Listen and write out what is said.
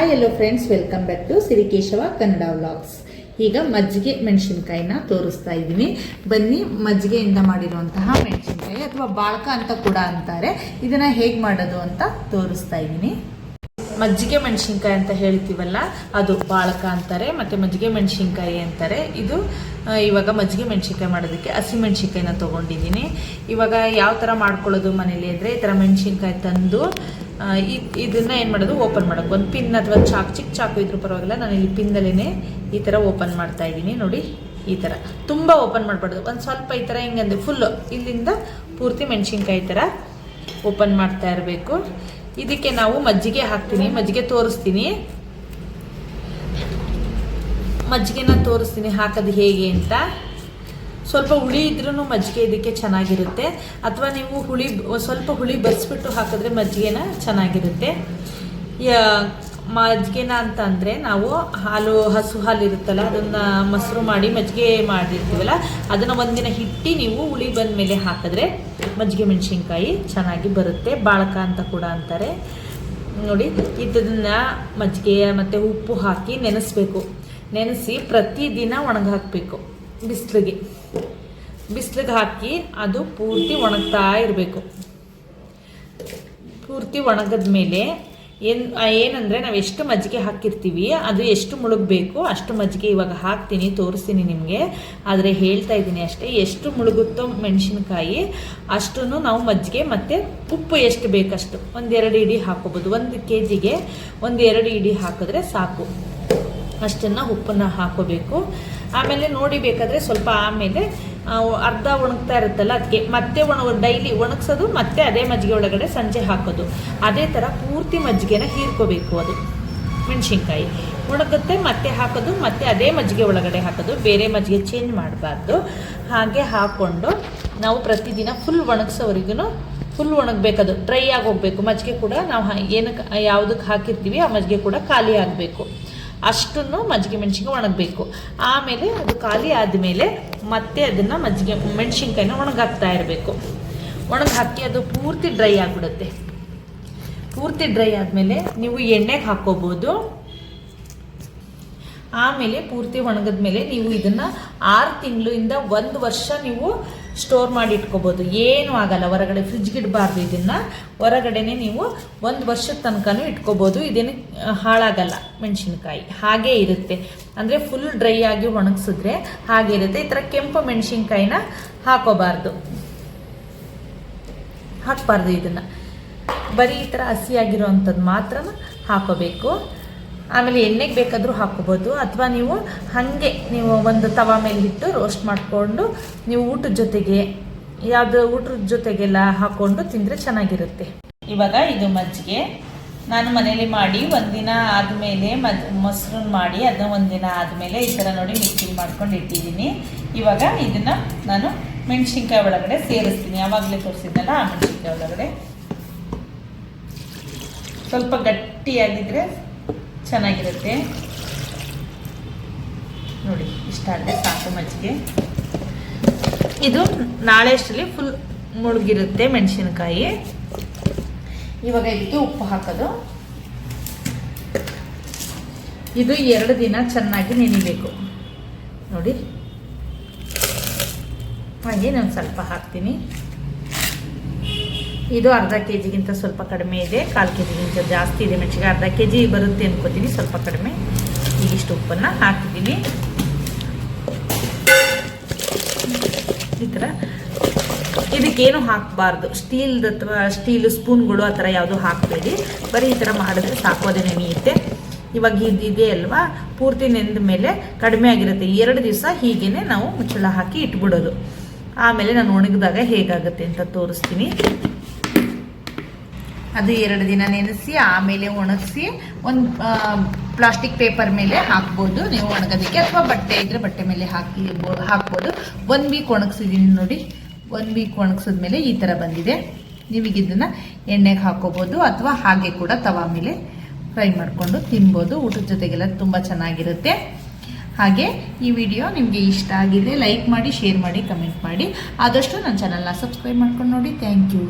Hi hello friends welcome back to Sirikeshava Kannada vlogs ಈಗ ಮಜ್ಜಿಗೆ ಮೆಣಸಿನ್ಕಾಯಿನ ತೋರಿಸ್ತಾ ಇದ್ದೀನಿ. ಬನ್ನಿ, ಮಜ್ಜಿಗೆಯಿಂದ ಮಾಡಿರುವಂತಹ ಮೆಣಸಿನ್ಕಾಯಿ ಅಥವಾ ಬಾಳ್ಕ ಅಂತ ಕೂಡ ಅಂತಾರೆ. ಇದನ್ನ ಹೇಗೆ ಮಾಡೋದು ಅಂತ ತೋರಿಸ್ತಾ ಇದ್ದೀನಿ. ಮಜ್ಜಿಗೆ ಮೆಣಸಿನ್ಕಾಯಿ ಅಂತ ಹೇಳ್ತೀವಲ್ಲ, ಅದು ಬಾಳಕ ಅಂತಾರೆ, ಮತ್ತು ಮಜ್ಜಿಗೆ ಮೆಣಸಿನ್ಕಾಯಿ ಅಂತಾರೆ. ಇದು ಇವಾಗ ಮಜ್ಜಿಗೆ ಮೆಣಸಿನ್ಕಾಯಿ ಮಾಡೋದಕ್ಕೆ ಹಸಿ ಮೆಣಸಿನ್ಕಾಯಿನ ತೊಗೊಂಡಿದ್ದೀನಿ. ಇವಾಗ ಯಾವ ಥರ ಮಾಡ್ಕೊಳ್ಳೋದು ಮನೇಲಿ ಅಂದರೆ ಈ ಥರ ಮೆಣಸಿನ್ಕಾಯಿ ತಂದು ಇದನ್ನು ಏನು ಮಾಡೋದು, ಓಪನ್ ಮಾಡೋದು. ಒಂದು ಪಿನ್ ಅಥವಾ ಚಾಕು ಚಿಕ್ಕ ಚಾಕು ಇದ್ರೂ ಪರವಾಗಿಲ್ಲ, ನಾನು ಇಲ್ಲಿ ಪಿನ್ನಲ್ಲೇ ಈ ಥರ ಓಪನ್ ಮಾಡ್ತಾ ಇದ್ದೀನಿ. ನೋಡಿ, ಈ ಥರ ತುಂಬ ಓಪನ್ ಮಾಡಬಾರ್ದು. ಒಂದು ಸ್ವಲ್ಪ ಈ ಥರ ಹಿಂಗಂದ್ರೆ ಫುಲ್ಲು ಇಲ್ಲಿಂದ ಪೂರ್ತಿ ಮೆಣಸಿನ್ಕಾಯಿ ಥರ ಓಪನ್ ಮಾಡ್ತಾ ಇರಬೇಕು. ಇದಕ್ಕೆ ನಾವು ಮಜ್ಜಿಗೆ ಹಾಕ್ತೀನಿ, ಮಜ್ಜಿಗೆ ತೋರಿಸ್ತೀನಿ. ಮಜ್ಜಿಗೆನ ತೋರಿಸ್ತೀನಿ, ಹಾಕೋದು ಹೇಗೆ ಅಂತ. ಸ್ವಲ್ಪ ಹುಳಿ ಇದ್ರೂ ಮಜ್ಜಿಗೆ ಇದಕ್ಕೆ ಚೆನ್ನಾಗಿರುತ್ತೆ. ಅಥವಾ ನೀವು ಹುಳಿ, ಸ್ವಲ್ಪ ಹುಳಿ ಬರೆಸ್ಬಿಟ್ಟು ಹಾಕಿದ್ರೆ ಮಜ್ಜಿಗೆನ ಚೆನ್ನಾಗಿರುತ್ತೆ. ಮಜ್ಜಿಗೆನ ಅಂತಂದರೆ ನಾವು ಹಾಲು, ಹಸು ಹಾಲು ಇರುತ್ತಲ್ಲ ಅದನ್ನು ಮೊಸರು ಮಾಡಿ ಮಜ್ಜಿಗೆ ಮಾಡಿರ್ತೀವಲ್ಲ, ಅದನ್ನು ಒಂದಿನ ಹಿಟ್ಟು ನೀವು ಹುಳಿ ಬಂದ ಮೇಲೆ ಹಾಕಿದ್ರೆ ಮಜ್ಜಿಗೆ ಮೆಣಸಿನ್ಕಾಯಿ ಚೆನ್ನಾಗಿ ಬರುತ್ತೆ. ಬಾಳಕ ಅಂತ ಕೂಡ ಅಂತಾರೆ. ನೋಡಿ ಇದನ್ನ ಮಜ್ಜಿಗೆ ಮತ್ತು ಉಪ್ಪು ಹಾಕಿ ನೆನೆಸ್ಬೇಕು. ನೆನೆಸಿ ಪ್ರತಿದಿನ ಒಣಗಿ ಹಾಕಬೇಕು ಬಿಸಿಲಿಗೆ. ಬಿಸಿಲಿಗೆ ಹಾಕಿ ಅದು ಪೂರ್ತಿ ಒಣಗ್ತಾ ಇರಬೇಕು. ಪೂರ್ತಿ ಒಣಗದ ಮೇಲೆ ಏನು ಏನಂದರೆ ನಾವು ಎಷ್ಟು ಮಜ್ಜಿಗೆ ಹಾಕಿರ್ತೀವಿ, ಅದು ಎಷ್ಟು ಮುಳುಗಬೇಕು, ಅಷ್ಟು ಮಜ್ಜಿಗೆ ಇವಾಗ ಹಾಕ್ತೀನಿ, ತೋರಿಸ್ತೀನಿ ನಿಮಗೆ. ಆದರೆ ಹೇಳ್ತಾ ಇದ್ದೀನಿ ಅಷ್ಟೇ, ಎಷ್ಟು ಮುಳುಗುತ್ತೋ ಮೆಣಸಿನ್ಕಾಯಿ ಅಷ್ಟೂ ನಾವು ಮಜ್ಜಿಗೆ ಮತ್ತು ಉಪ್ಪು ಎಷ್ಟು ಬೇಕಷ್ಟು, ಒಂದೆರಡು ಇಡಿ ಹಾಕೋಬೋದು. ಒಂದು ಕೆ ಜಿಗೆ ಒಂದು ಎರಡು ಇಡಿ ಹಾಕಿದ್ರೆ ಸಾಕು. ಅಷ್ಟನ್ನು ಉಪ್ಪನ್ನು ಹಾಕೋಬೇಕು. ಆಮೇಲೆ ನೋಡಿ ಬೇಕಾದರೆ ಸ್ವಲ್ಪ ಆಮೇಲೆ ಅರ್ಧ ಒಣಗ್ತಾ ಇರುತ್ತಲ್ಲ ಅದಕ್ಕೆ ಮತ್ತೆ ಒಣ, ಡೈಲಿ ಒಣಗಿಸೋದು, ಮತ್ತೆ ಅದೇ ಮಜ್ಜಿಗೆ ಒಳಗಡೆ ಸಂಜೆ ಹಾಕೋದು. ಅದೇ ಥರ ಪೂರ್ತಿ ಮಜ್ಜಿಗೆನ ಹೀರ್ಕೋಬೇಕು ಅದು. ಮೆಣಸಿನ್ಕಾಯಿ. ಒಣಗುತ್ತೆ, ಮತ್ತೆ ಹಾಕೋದು, ಮತ್ತೆ ಅದೇ ಮಜ್ಜಿಗೆ ಒಳಗಡೆ ಹಾಕೋದು. ಬೇರೆ ಮಜ್ಜಿಗೆ ಚೇಂಜ್ ಮಾಡಬಾರ್ದು. ಹಾಗೆ ಹಾಕ್ಕೊಂಡು ನಾವು ಪ್ರತಿದಿನ ಫುಲ್ ಒಣಗಿಸೋವರೆಗೂ ಫುಲ್ ಒಣಗಬೇಕದು. ಡ್ರೈ ಆಗಿ ಹೋಗಬೇಕು. ಮಜ್ಜಿಗೆ ಕೂಡ ನಾವು ಏನಕ್ಕೆ, ಯಾವುದಕ್ಕೆ ಹಾಕಿರ್ತೀವಿ, ಆ ಮಜ್ಜಿಗೆ ಕೂಡ ಖಾಲಿ ಆಗಬೇಕು. ಅಷ್ಟನ್ನು ಮಜ್ಜಿಗೆ ಮೆಣಸಿನ್ಕಾಯಿ ಒಣಗಬೇಕು. ಆಮೇಲೆ ಅದು ಖಾಲಿ ಆದಮೇಲೆ ಮತ್ತೆ ಅದನ್ನು ಮಜ್ಜಿಗೆ ಮೆಣಸಿನ್ಕಾಯಿನ ಒಣಗಾಕ್ತಾ ಇರಬೇಕು. ಒಣಗಿ ಹಾಕಿ ಅದು ಪೂರ್ತಿ ಡ್ರೈ ಆಗಿಬಿಡುತ್ತೆ. ಪೂರ್ತಿ ಡ್ರೈ ಆದಮೇಲೆ ನೀವು ಎಣ್ಣೆಗೆ ಹಾಕ್ಕೋಬೋದು ಆಮೇಲೆ ಪೂರ್ತಿ ಒಣಗಿದ ಮೇಲೆ ನೀವು ಇದನ್ನು ಆರು ತಿಂಗಳಿಂದ ಒಂದು ವರ್ಷ ನೀವು ಸ್ಟೋರ್ ಮಾಡಿ ಇಟ್ಕೋಬೋದು ಏನೂ ಆಗಲ್ಲ. ಹೊರಗಡೆ ಫ್ರಿಜ್ಗೆ ಇಡಬಾರ್ದು ಇದನ್ನು. ಹೊರಗಡೆನೆ ನೀವು ಒಂದು ವರ್ಷದ ತನಕನೂ ಇಟ್ಕೋಬೋದು. ಇದೇನು ಹಾಳಾಗಲ್ಲ ಮೆಣಸಿನ್ಕಾಯಿ. ಹಾಗೇ ಇರುತ್ತೆ. ಅಂದರೆ ಫುಲ್ ಡ್ರೈ ಆಗಿ ಒಣಗಿಸಿದ್ರೆ ಹಾಗೆ ಇರುತ್ತೆ. ಈ ಥರ ಕೆಂಪು ಮೆಣಸಿನ್ಕಾಯಿನ ಹಾಕೋಬಾರ್ದು. ಹಾಕಬಾರ್ದು ಇದನ್ನು. ಬರೀ ಈ ಥರ ಹಸಿಯಾಗಿರೋವಂಥದ್ದು ಮಾತ್ರ ಹಾಕೋಬೇಕು. ಆಮೇಲೆ ಎಣ್ಣೆಗೆ ಬೇಕಾದರೂ ಹಾಕೋಬೋದು ಅಥವಾ ನೀವು ಹಾಗೆ ನೀವು ಒಂದು ತವಾ ಮೇಲೆ ಇಟ್ಟು ರೋಸ್ಟ್ ಮಾಡಿಕೊಂಡು ನೀವು ಊಟದ ಜೊತೆಗೆ ಯಾವುದು ಊಟದ ಜೊತೆಗೆಲ್ಲ ಹಾಕ್ಕೊಂಡು ತಿಂದರೆ ಚೆನ್ನಾಗಿರುತ್ತೆ. ಇವಾಗ ಇದು ಮಜ್ಜಿಗೆ. ನಾನು ಮನೇಲಿ ಮಾಡಿ ಒಂದಿನ ಆದಮೇಲೆ ಮಜ್, ಮೊಸರನ್ನ ಮಾಡಿ ಅದನ್ನ ಒಂದಿನ ಆದಮೇಲೆ ಈ ಥರ ನೋಡಿ ಮಿಕ್ಸಿಂಗ್ ಮಾಡ್ಕೊಂಡು ಇಟ್ಟಿದ್ದೀನಿ. ಇವಾಗ ಇದನ್ನು ನಾನು ಮೆಣಸಿನ್ಕಾಯಿ ಒಳಗಡೆ ಸೇರಿಸ್ತೀನಿ. ಯಾವಾಗಲೇ ತೋರಿಸಿದ್ದಲ್ಲ ಆ ಮೆಣಸಿನ್ಕಾಯಿ ಒಳಗಡೆ. ಸ್ವಲ್ಪ ಗಟ್ಟಿಯಾಗಿದ್ರೆ ಚೆನ್ನಾಗಿರುತ್ತೆ. ನೋಡಿ, ಇಷ್ಟ ಆದರೆ ಸಾಕು ಮಜ್ಜಿಗೆ. ಇದು ನಾಳೆ ಅಷ್ಟರಲ್ಲಿ ಫುಲ್ ಮುಳುಗಿರುತ್ತೆ ಮೆಣಸಿನಕಾಯಿ. ಇವಾಗ ಇದಕ್ಕೆ ಉಪ್ಪು ಹಾಕೋದು. ಇದು ಎರಡು ದಿನ ಚೆನ್ನಾಗಿ ನೆನಿಬೇಕು. ನೋಡಿ. ಹಾಗೆ ನಾನು ಸ್ವಲ್ಪ ಹಾಕ್ತೀನಿ. ಇದು ಅರ್ಧ ಕೆ ಜಿಗಿಂತ ಸ್ವಲ್ಪ ಕಡಿಮೆ ಇದೆ. ಕಾಲು ಕೆ ಜಿಗಿಂತ ಜಾಸ್ತಿ ಇದೆ. ಮೆಣಸಿಗೆ ಅರ್ಧ ಕೆ ಜಿ ಬರುತ್ತೆ ಅನ್ಕೋತೀನಿ. ಸ್ವಲ್ಪ ಕಡಿಮೆ. ಈಗಿಷ್ಟು ಉಪ್ಪನ್ನು ಹಾಕಿದ್ದೀನಿ. ಈ ಥರ. ಇದಕ್ಕೇನು ಹಾಕಬಾರ್ದು. ಸ್ಟೀಲ್ದು ಅಥವಾ ಸ್ಟೀಲ್ ಸ್ಪೂನ್ಗಳು ಆ ಥರ ಯಾವುದು ಹಾಕಬೇಡಿ. ಬರೀ ಈ ಥರ ಮಾಡಿದ್ರೆ ಸಾಕು. ಅದು ನೆನೆಯುತ್ತೆ. ಇವಾಗ ಇದಿದೆ ಅಲ್ವಾ? ಪೂರ್ತಿ ನೆಂದ ಮೇಲೆ ಕಡಿಮೆ ಆಗಿರುತ್ತೆ. ಎರಡು ದಿವಸ ಹೀಗೇನೆ ನಾವು ಮುಚ್ಚಳ ಹಾಕಿ ಇಟ್ಬಿಡೋದು. ಆಮೇಲೆ ನಾನು ಒಣಗಿದಾಗ ಹೇಗಾಗುತ್ತೆ ಅಂತ ತೋರಿಸ್ತೀನಿ. ಅದು ಎರಡು ದಿನ ನೆನೆಸಿ, ಆಮೇಲೆ ಒಣಗಿಸಿ, ಒಂದು ಪ್ಲಾಸ್ಟಿಕ್ ಪೇಪರ್ ಮೇಲೆ ಹಾಕ್ಬೋದು. ನೀವು ಒಣಗೋದಕ್ಕೆ ಅಥವಾ ಬಟ್ಟೆ ಇದ್ರೆ ಬಟ್ಟೆ ಮೇಲೆ ಹಾಕಿ, ಹಾಕ್ಬೋದು. ಒನ್ ವೀಕ್ ಒಣಗಿಸಿದ್ದೀನಿ ನೋಡಿ. ಒನ್ ವೀಕ್ ಒಣಗಿಸಿದ್ಮೇಲೆ ಈ ಥರ ಬಂದಿದೆ. ಇದನ್ನು ಎಣ್ಣೆಗೆ ಹಾಕೋಬೋದು ಅಥವಾ ಹಾಗೆ ಕೂಡ ತವಾ ಮೇಲೆ ಫ್ರೈ ಮಾಡಿಕೊಂಡು ತಿನ್ಬೋದು. ಊಟದ ಜೊತೆಗೆಲ್ಲ ತುಂಬ ಚೆನ್ನಾಗಿರುತ್ತೆ. ಹಾಗೆ ಈ ವಿಡಿಯೋ ನಿಮಗೆ ಇಷ್ಟ ಆಗಿದೆ ಲೈಕ್ ಮಾಡಿ, ಶೇರ್ ಮಾಡಿ, ಕಮೆಂಟ್ ಮಾಡಿ. ಆದಷ್ಟು ನನ್ನ ಚಾನಲ್ನ ಸಬ್ಸ್ಕ್ರೈಬ್ ಮಾಡ್ಕೊಂಡು ನೋಡಿ. Thank you